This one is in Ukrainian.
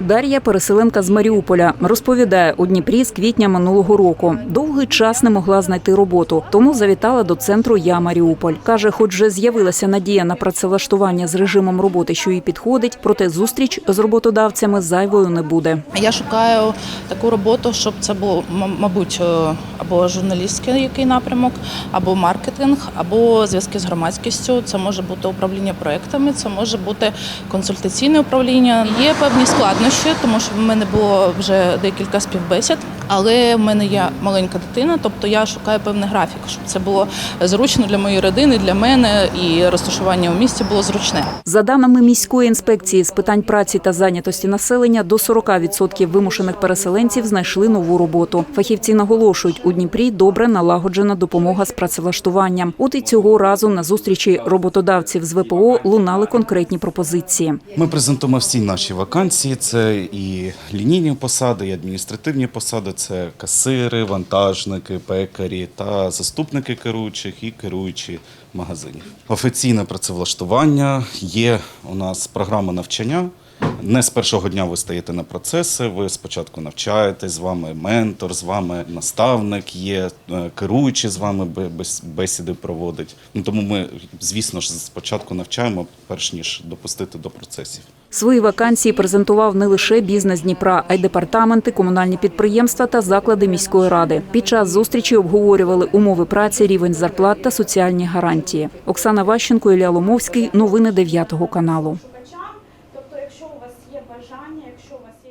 Дар'я переселенка з Маріуполя розповідає у Дніпрі з квітня минулого року. Довгий час не могла знайти роботу, тому завітала до центру Я Маріуполь. каже, хоч вже з'явилася надія на працевлаштування з режимом роботи, що їй підходить, проте зустріч з роботодавцями зайвою не буде. Я шукаю таку роботу, щоб це було, мабуть, е, або журналістський який напрямок, або маркетинг, або зв'язки з громадськістю. Це може бути управління проектами, це може бути консультаційне управління. Є певні складнощі, тому що в мене було вже декілька співбесід, але в мене є маленька дитина, тобто я шукаю певний графік, щоб це було зручно для моєї родини, для мене і розташування у місті було зручне. За даними міської інспекції з питань праці та зайнятості населення, до 40% вимушених переселенців знайшли нову роботу. Фахівці наголошують, у Дніпрі добре налагоджена допомога з працевлаштуванням. От і цього разу на зустрічі роботодавців з ВПО лунали конкретні пропозиції. Ми презентуємо всі наші вакансії. Це і лінійні посади, і адміністративні посади. Це касири, вантажники, пекарі та заступники керуючих і керуючі магазинів. Офіційне працевлаштування є у нас програма навчання. Не з першого дня ви стаєте на процеси. Ви спочатку навчаєтесь, з вами ментор, з вами наставник є, е, керуючий з вами бе- бесіди проводить. Ну тому ми, звісно ж, спочатку навчаємо, перш ніж допустити до процесів. Свої вакансії презентував не лише бізнес Дніпра, а й департаменти, комунальні підприємства та заклади міської ради. Під час зустрічі обговорювали умови праці, рівень зарплат та соціальні гарантії. Оксана Ващенко, Ілля Ломовський. Новини 9 каналу якщо у вас є бажання, якщо у вас є